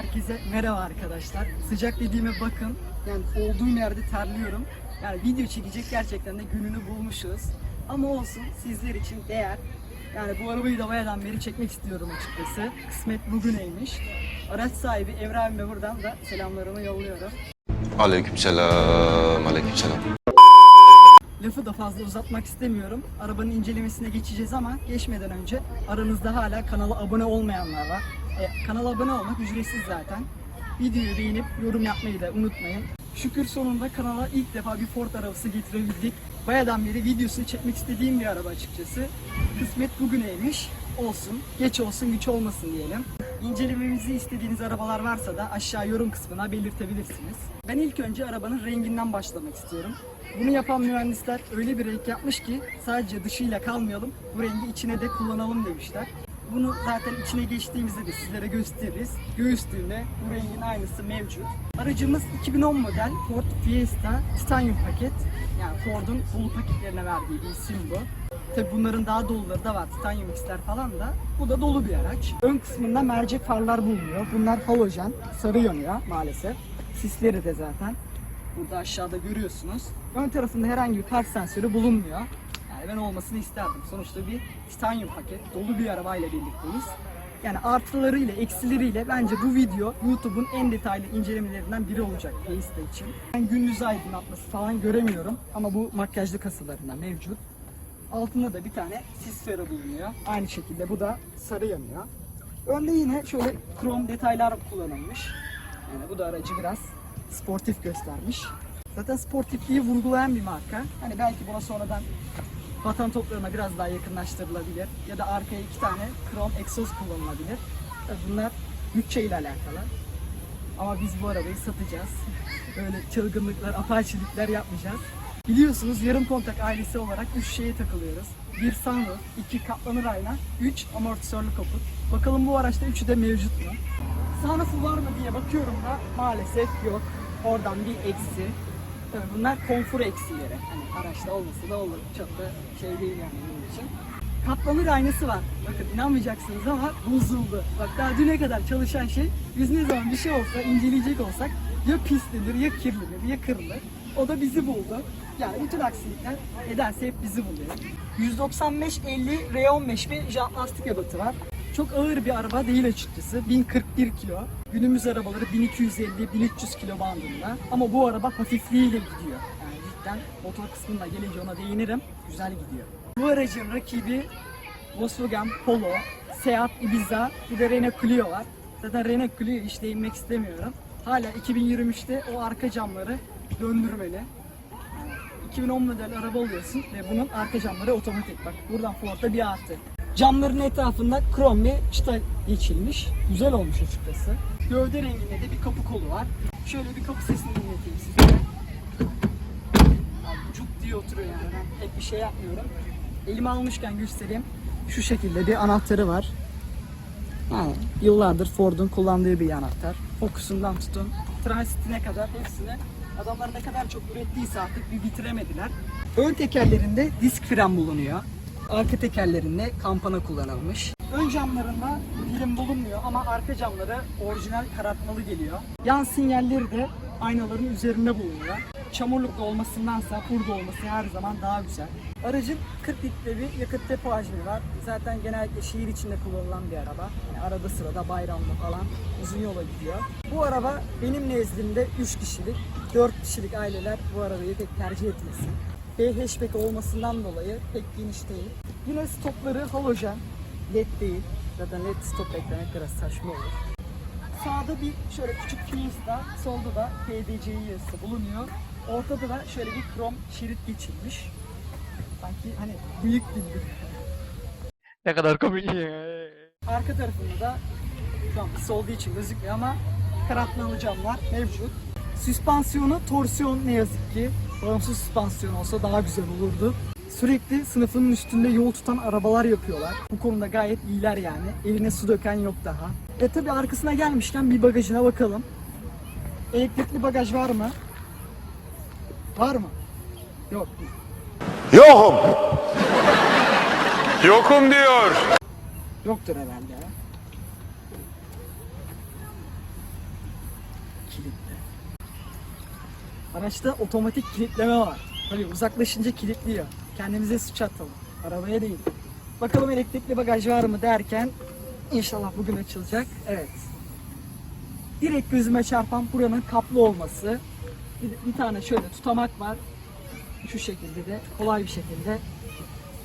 Herkese merhaba arkadaşlar. Sıcak dediğime bakın. Yani olduğum yerde terliyorum. Yani video çekecek gerçekten de gününü bulmuşuz. Ama olsun sizler için değer. Yani bu arabayı da bayadan beri çekmek istiyorum açıkçası. Kısmet bugüneymiş. Araç sahibi Evra abime buradan da selamlarımı yolluyorum. Aleykümselam, aleykümselam. Lafı da fazla uzatmak istemiyorum. Arabanın incelemesine geçeceğiz ama geçmeden önce aranızda hala kanala abone olmayanlar var. E, kanala abone olmak ücretsiz zaten. Videoyu beğenip yorum yapmayı da unutmayın. Şükür sonunda kanala ilk defa bir Ford arabası getirebildik. Bayadan beri videosunu çekmek istediğim bir araba açıkçası. Kısmet bugüneymiş. Olsun, geç olsun güç olmasın diyelim. İncelememizi istediğiniz arabalar varsa da aşağı yorum kısmına belirtebilirsiniz. Ben ilk önce arabanın renginden başlamak istiyorum. Bunu yapan mühendisler öyle bir renk yapmış ki sadece dışıyla kalmayalım, bu rengi içine de kullanalım demişler. Bunu zaten içine geçtiğimizde de sizlere gösteririz. Göğüslüğünde bu rengin aynısı mevcut. Aracımız 2010 model Ford Fiesta Titanium paket. Yani Ford'un dolu paketlerine verdiği bir isim bu. Tabi bunların daha doluları da var. Titanium X'ler falan da. Bu da dolu bir araç. Ön kısmında mercek farlar bulunuyor. Bunlar halojen. Sarı yanıyor maalesef. Sisleri de zaten. Burada aşağıda görüyorsunuz. Ön tarafında herhangi bir kart sensörü bulunmuyor. Yani ben olmasını isterdim. Sonuçta bir titanium paket, dolu bir arabayla birlikteyiz. Yani artılarıyla, eksileriyle bence bu video YouTube'un en detaylı incelemelerinden biri olacak Fiesta için. Ben gün yüzü aydınlatması falan göremiyorum ama bu makyajlı kasalarında mevcut. Altında da bir tane sis farı bulunuyor. Aynı şekilde bu da sarı yanıyor. Önde yine şöyle krom detaylar kullanılmış. Yani bu da aracı biraz sportif göstermiş. Zaten sportifliği vurgulayan bir marka. Hani belki buna sonradan vatan toplarına biraz daha yakınlaştırılabilir. Ya da arkaya iki tane krom egzoz kullanılabilir. Bunlar bütçeyle alakalı. Ama biz bu arabayı satacağız. Böyle çılgınlıklar, apaçilikler yapmayacağız. Biliyorsunuz yarım kontak ailesi olarak üç şeye takılıyoruz. Bir sunroof, iki katlanır ayna, üç amortisörlü kaput. Bakalım bu araçta üçü de mevcut mu? Sunroof'u var mı diye bakıyorum da maalesef yok. Oradan bir eksi. Tabii bunlar konfor eksileri. Hani araçta olması da olur. Çok da şey değil yani benim için. Katlanır aynası var. Bakın inanmayacaksınız ama bozuldu. Bak daha düne kadar çalışan şey biz ne zaman bir şey olsa inceleyecek olsak ya pislenir ya kirlenir ya kırılır. O da bizi buldu. Yani bütün aksilikler nedense hep bizi buluyor. 195-50 R15 bir jant lastik ebatı var. Çok ağır bir araba değil açıkçası. 1041 kilo. Günümüz arabaları 1250-1300 kilo bandında. Ama bu araba hafifliğiyle gidiyor. Yani cidden motor kısmına gelince ona değinirim. Güzel gidiyor. Bu aracın rakibi Volkswagen Polo, Seat Ibiza, bir de Renault Clio var. Zaten Renault Clio'ya hiç değinmek istemiyorum. Hala 2023'te o arka camları döndürmeli. 2010 model araba oluyorsun ve bunun arka camları otomatik. Bak buradan Ford'da bir artı. Camların etrafında krom bir çıta geçilmiş. Güzel olmuş açıkçası. Gövde renginde de bir kapı kolu var. Şöyle bir kapı sesini dinleteyim size. Cuk diye oturuyor yani. Ben pek bir şey yapmıyorum. Elime almışken göstereyim. Şu şekilde bir anahtarı var. Yani yıllardır Ford'un kullandığı bir anahtar. Fokusundan tutun, transitine kadar hepsini adamlar ne kadar çok ürettiyse artık bir bitiremediler. Ön tekerlerinde disk fren bulunuyor. Arka tekerlerinde kampana kullanılmış. Ön camlarında film bulunmuyor ama arka camları orijinal karartmalı geliyor. Yan sinyalleri de aynaların üzerinde bulunuyor. Çamurluklu olmasındansa burada olması her zaman daha güzel. Aracın 40 litre bir yakıt depo hacmi var. Zaten genellikle şehir içinde kullanılan bir araba. Yani arada sırada bayramda falan uzun yola gidiyor. Bu araba benim nezdimde 3 kişilik, 4 kişilik aileler bu arabayı pek tercih etmesin. B hatchback olmasından dolayı pek geniş değil. Yine stopları halojen, led değil. Zaten led stop eklemek biraz saçma olur. Sağda bir şöyle küçük Fiesta, solda da PDCI yazısı bulunuyor. Ortada da şöyle bir krom şerit geçilmiş. Sanki hani büyük bir Ne kadar komik. Arka tarafında da şu an pis olduğu için gözükmüyor ama karartmalı camlar mevcut. Süspansiyonu torsiyon ne yazık ki. Bağımsız süspansiyon olsa daha güzel olurdu. Sürekli sınıfının üstünde yol tutan arabalar yapıyorlar. Bu konuda gayet iyiler yani. Eline su döken yok daha. E tabi arkasına gelmişken bir bagajına bakalım. Elektrikli bagaj var mı? Var mı? Yok. Yokum. Yokum diyor. Yoktur herhalde ya. Araçta otomatik kilitleme var. Tabii uzaklaşınca kilitliyor. Kendimize suç atalım. Arabaya değil. Bakalım elektrikli bagaj var mı derken inşallah bugün açılacak. Evet. Direkt gözüme çarpan buranın kaplı olması. Bir, bir tane şöyle tutamak var. Şu şekilde de kolay bir şekilde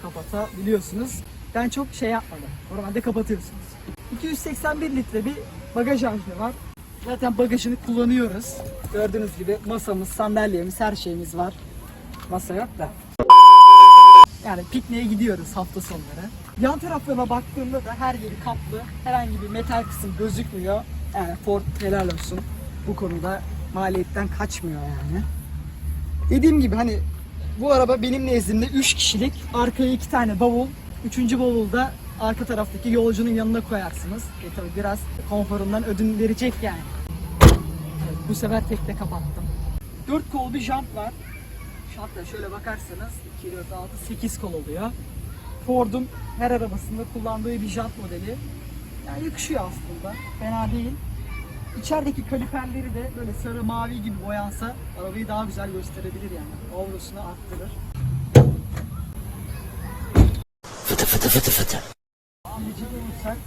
kapatabiliyorsunuz. Ben çok şey yapmadım. Normalde kapatıyorsunuz. 281 litre bir bagaj hacmi var. Zaten bagajını kullanıyoruz. Gördüğünüz gibi masamız, sandalyemiz, her şeyimiz var. Masa yok da. Yani pikniğe gidiyoruz hafta sonları. Yan taraflarına baktığımda da her yeri kaplı. Herhangi bir metal kısım gözükmüyor. Yani Ford helal olsun. Bu konuda maliyetten kaçmıyor yani. Dediğim gibi hani bu araba benim nezdimde 3 kişilik. Arkaya 2 tane bavul. Üçüncü bavulda arka taraftaki yolcunun yanına koyarsınız. E tabi biraz konforundan ödün verecek yani. Evet, bu sefer tekte kapattım. 4 kol bir jant var. Hatta şöyle bakarsanız 2, 4, 6, 8 kol oluyor. Ford'un her arabasında kullandığı bir jant modeli. Yani yakışıyor aslında. Fena değil. İçerideki kaliperleri de böyle sarı mavi gibi boyansa arabayı daha güzel gösterebilir yani. Aurosunu arttırır. Fıtı fıtı fıtı fıtı. Amcacık olursak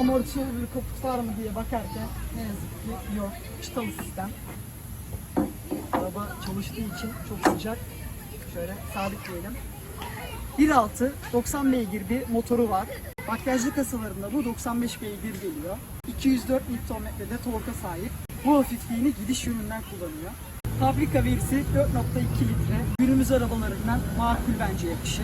amortisör bir mı diye bakarken ne yazık ki yok. Çıtalı sistem. Araba çalıştığı için çok sıcak. Şöyle sabitleyelim. 1.6 90 beygir bir motoru var. Makyajlı kasalarında bu 95 beygir geliyor. 204 Nm'de torka sahip. Bu hafifliğini gidiş yönünden kullanıyor. Fabrika verisi 4.2 litre. Günümüz arabalarından makul bence yapışı.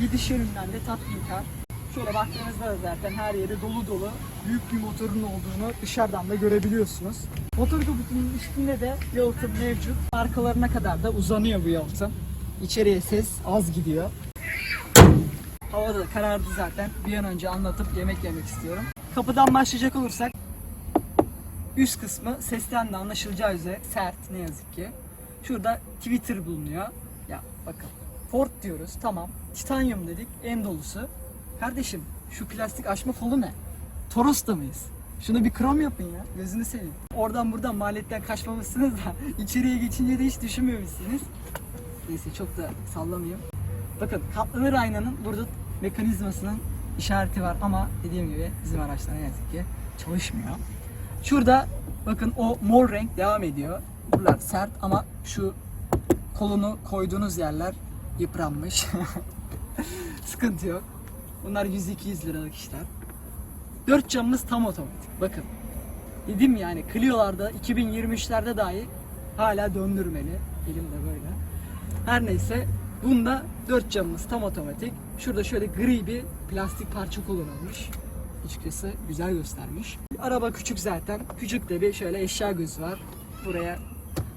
Gidiş yönünden de tatminkar. Şöyle baktığınızda da zaten her yeri dolu dolu büyük bir motorun olduğunu dışarıdan da görebiliyorsunuz. Motor kaputunun üstünde de yalıtım mevcut. Arkalarına kadar da uzanıyor bu yalıtım. İçeriye ses az gidiyor. Hava da karardı zaten. Bir an önce anlatıp yemek yemek istiyorum. Kapıdan başlayacak olursak üst kısmı sesten de anlaşılacağı üzere sert ne yazık ki. Şurada Twitter bulunuyor. Ya bakın Ford diyoruz tamam. Titanyum dedik en dolusu. Kardeşim şu plastik açma kolu ne? Toros'ta mıyız? Şunu bir krom yapın ya. Gözünü seveyim. Oradan buradan maliyetten kaçmamışsınız da içeriye geçince de hiç düşünmemişsiniz. Neyse çok da sallamayayım. Bakın katlanır aynanın burada mekanizmasının işareti var ama dediğim gibi bizim araçlar ne yazık ki çalışmıyor. Şurada bakın o mor renk devam ediyor. Buralar sert ama şu kolunu koyduğunuz yerler yıpranmış. Sıkıntı yok. Bunlar 100-200 liralık işler. Dört camımız tam otomatik. Bakın. Dedim yani Clio'larda 2023'lerde dahi hala döndürmeli. Elimde böyle. Her neyse bunda dört camımız tam otomatik. Şurada şöyle gri bir plastik parça kullanılmış. Açıkçası güzel göstermiş. Araba küçük zaten. Küçük de bir şöyle eşya gözü var. Buraya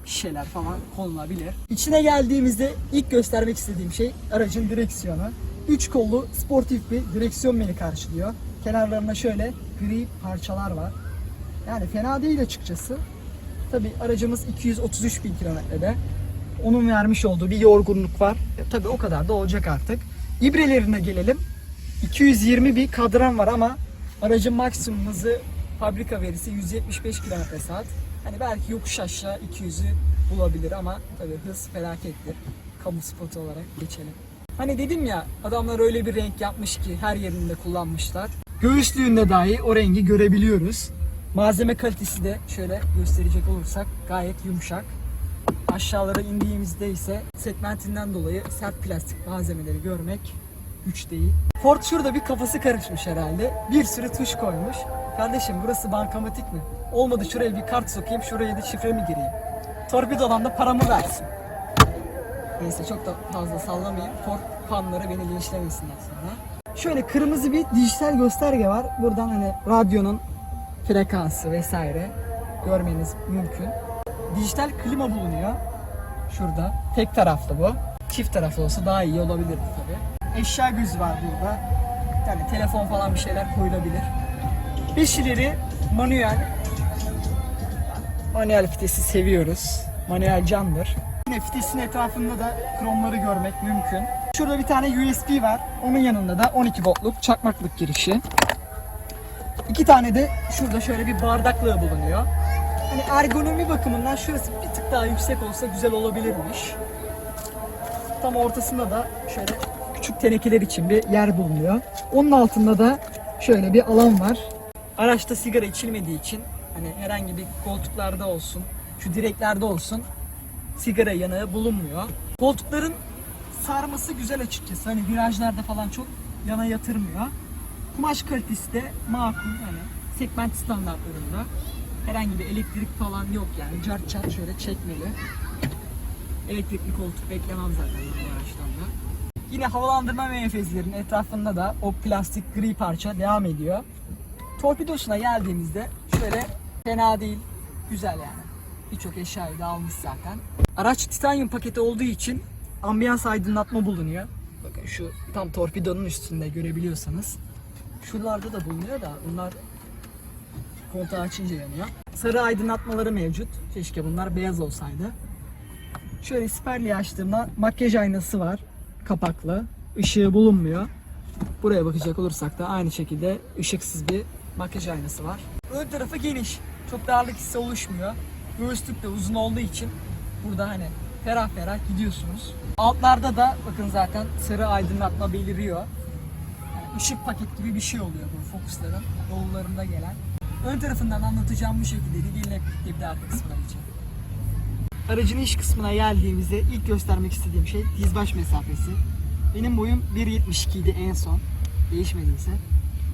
şişeler falan konulabilir. İçine geldiğimizde ilk göstermek istediğim şey aracın direksiyonu. Üç kollu sportif bir direksiyon beni karşılıyor. Kenarlarında şöyle gri parçalar var. Yani fena değil açıkçası. Tabi aracımız 233 bin kilometrede. Onun vermiş olduğu bir yorgunluk var. E, tabi o kadar da olacak artık. İbrelerine gelelim. 220 bir kadran var ama aracın maksimum hızı fabrika verisi 175 km saat. Hani belki yokuş aşağı 200'ü bulabilir ama tabi hız felakettir. Kamu spotu olarak geçelim. Hani dedim ya adamlar öyle bir renk yapmış ki her yerinde kullanmışlar. Göğüslüğünde dahi o rengi görebiliyoruz. Malzeme kalitesi de şöyle gösterecek olursak gayet yumuşak. Aşağılara indiğimizde ise segmentinden dolayı sert plastik malzemeleri görmek güç değil. Ford şurada bir kafası karışmış herhalde. Bir sürü tuş koymuş. Kardeşim burası bankamatik mi? Olmadı şuraya bir kart sokayım, şuraya da şifre mi gireyim? Torpidodan da paramı versin. Neyse çok da fazla sallamayayım. Ford fanları beni linçlemesinler sonra. Şöyle kırmızı bir dijital gösterge var. Buradan hani radyonun frekansı vesaire görmeniz mümkün. Dijital klima bulunuyor. Şurada. Tek taraflı bu. Çift taraflı olsa daha iyi olabilirdi tabii. Eşya gözü var burada. Yani telefon falan bir şeyler koyulabilir. Beş ileri manuel. Manuel vitesi seviyoruz. Manuel candır. Yine etrafında da kromları görmek mümkün. Şurada bir tane USB var. Onun yanında da 12 voltluk çakmaklık girişi. İki tane de şurada şöyle bir bardaklığı bulunuyor. Hani ergonomi bakımından şurası bir tık daha yüksek olsa güzel olabilirmiş. Tam ortasında da şöyle küçük tenekeler için bir yer bulunuyor. Onun altında da şöyle bir alan var. Araçta sigara içilmediği için hani herhangi bir koltuklarda olsun, şu direklerde olsun sigara yanığı bulunmuyor. Koltukların sarması güzel açıkçası. Hani virajlarda falan çok yana yatırmıyor. Kumaş kalitesi de makul hani segment standartlarında. Herhangi bir elektrik falan yok yani. Cart çat şöyle çekmeli. Elektrikli koltuk beklemem zaten bu araçtan da. Yine havalandırma menfezlerinin etrafında da o plastik gri parça devam ediyor. Torpidosuna geldiğimizde şöyle fena değil, güzel yani. Birçok eşyayı da almış zaten. Araç titanyum paketi olduğu için ambiyans aydınlatma bulunuyor. Bakın şu tam torpidonun üstünde görebiliyorsanız. Şuralarda da bulunuyor da bunlar kontağı açınca yanıyor. Sarı aydınlatmaları mevcut. Keşke bunlar beyaz olsaydı. Şöyle siperliği açtığımda makyaj aynası var. Kapaklı. Işığı bulunmuyor. Buraya bakacak olursak da aynı şekilde ışıksız bir makyaj aynası var. Ön tarafı geniş. Çok darlık hissi oluşmuyor. Göğüslük de uzun olduğu için burada hani ferah ferah gidiyorsunuz. Altlarda da bakın zaten sarı aydınlatma beliriyor. Yani ışık paket gibi bir şey oluyor bu Focus'ların yollarında gelen. Ön tarafından anlatacağım bu şekildeydi. Gelin hep birlikte bir de kısmına geçelim. Aracın iç kısmına geldiğimizde ilk göstermek istediğim şey diz baş mesafesi. Benim boyum 1.72 idi en son. Değişmediyse.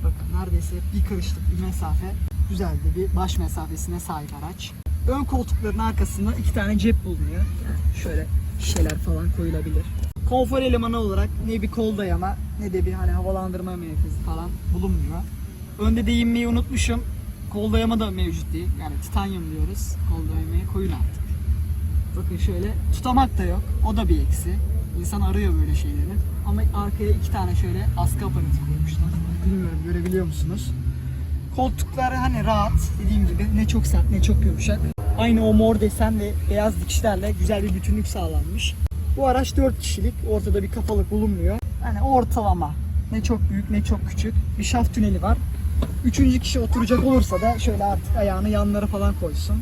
Bakın neredeyse bir karışlık bir mesafe. Güzel de bir baş mesafesine sahip araç. Ön koltukların arkasında iki tane cep bulunuyor. Yani şöyle şişeler falan koyulabilir. Konfor elemanı olarak ne bir kol dayama ne de bir hani havalandırma menfezi falan bulunmuyor. Önde değinmeyi unutmuşum. Kol dayama da mevcut değil. Yani titanyum diyoruz. Kol dayamayı koyun artık. Bakın şöyle tutamak da yok. O da bir eksi. İnsan arıyor böyle şeyleri. Ama arkaya iki tane şöyle askı aparatı koymuşlar. Bilmiyorum görebiliyor musunuz? Koltuklar hani rahat dediğim gibi ne çok sert ne çok yumuşak. Aynı o mor desen ve beyaz dikişlerle güzel bir bütünlük sağlanmış. Bu araç 4 kişilik. Ortada bir kafalık bulunmuyor. Yani ortalama. Ne çok büyük ne çok küçük. Bir şaft tüneli var. Üçüncü kişi oturacak olursa da şöyle artık ayağını yanlara falan koysun.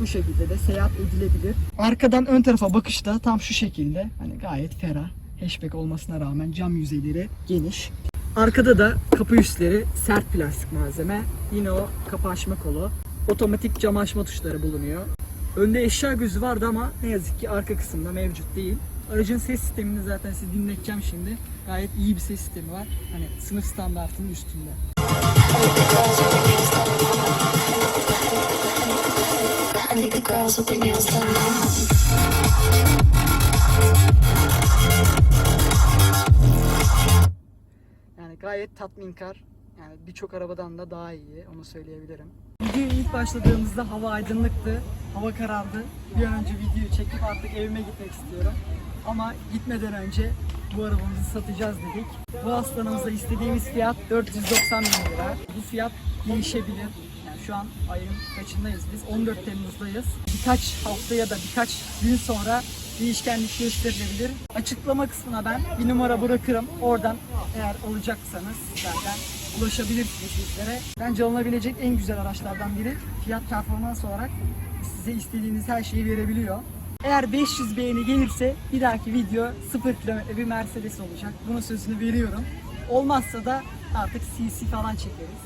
Bu şekilde de seyahat edilebilir. Arkadan ön tarafa bakışta tam şu şekilde. Hani gayet ferah. Hatchback olmasına rağmen cam yüzeyleri geniş. Arkada da kapı üstleri sert plastik malzeme. Yine o kapı açma kolu. Otomatik cam açma tuşları bulunuyor. Önde eşya gözü vardı ama ne yazık ki arka kısımda mevcut değil. Aracın ses sistemini zaten size dinleteceğim şimdi. Gayet iyi bir ses sistemi var. Hani sınıf standartının üstünde. Yani gayet tatminkar. Yani birçok arabadan da daha iyi onu söyleyebilirim. Videoya ilk başladığımızda hava aydınlıktı. Hava karardı. Bir an önce videoyu çekip artık evime gitmek istiyorum. Ama gitmeden önce bu arabamızı satacağız dedik. Bu aslanımıza istediğimiz fiyat 490 bin lira. Bu fiyat değişebilir. Yani şu an ayın kaçındayız biz? 14 Temmuz'dayız. Birkaç hafta ya da birkaç gün sonra değişkenlik gösterilebilir. Açıklama kısmına ben bir numara bırakırım. Oradan eğer alacaksanız zaten ulaşabilirsiniz bizlere. Bence alınabilecek en güzel araçlardan biri. Fiyat performans olarak size istediğiniz her şeyi verebiliyor. Eğer 500 beğeni gelirse bir dahaki video 0 kilometre bir Mercedes olacak. Bunun sözünü veriyorum. Olmazsa da artık CC falan çekeriz.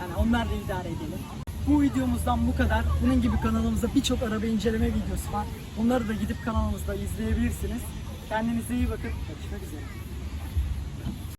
Yani onlarla idare edelim. Bu videomuzdan bu kadar. Bunun gibi kanalımızda birçok araba inceleme videosu var. Onları da gidip kanalımızda izleyebilirsiniz. Kendinize iyi bakın. Görüşmek üzere.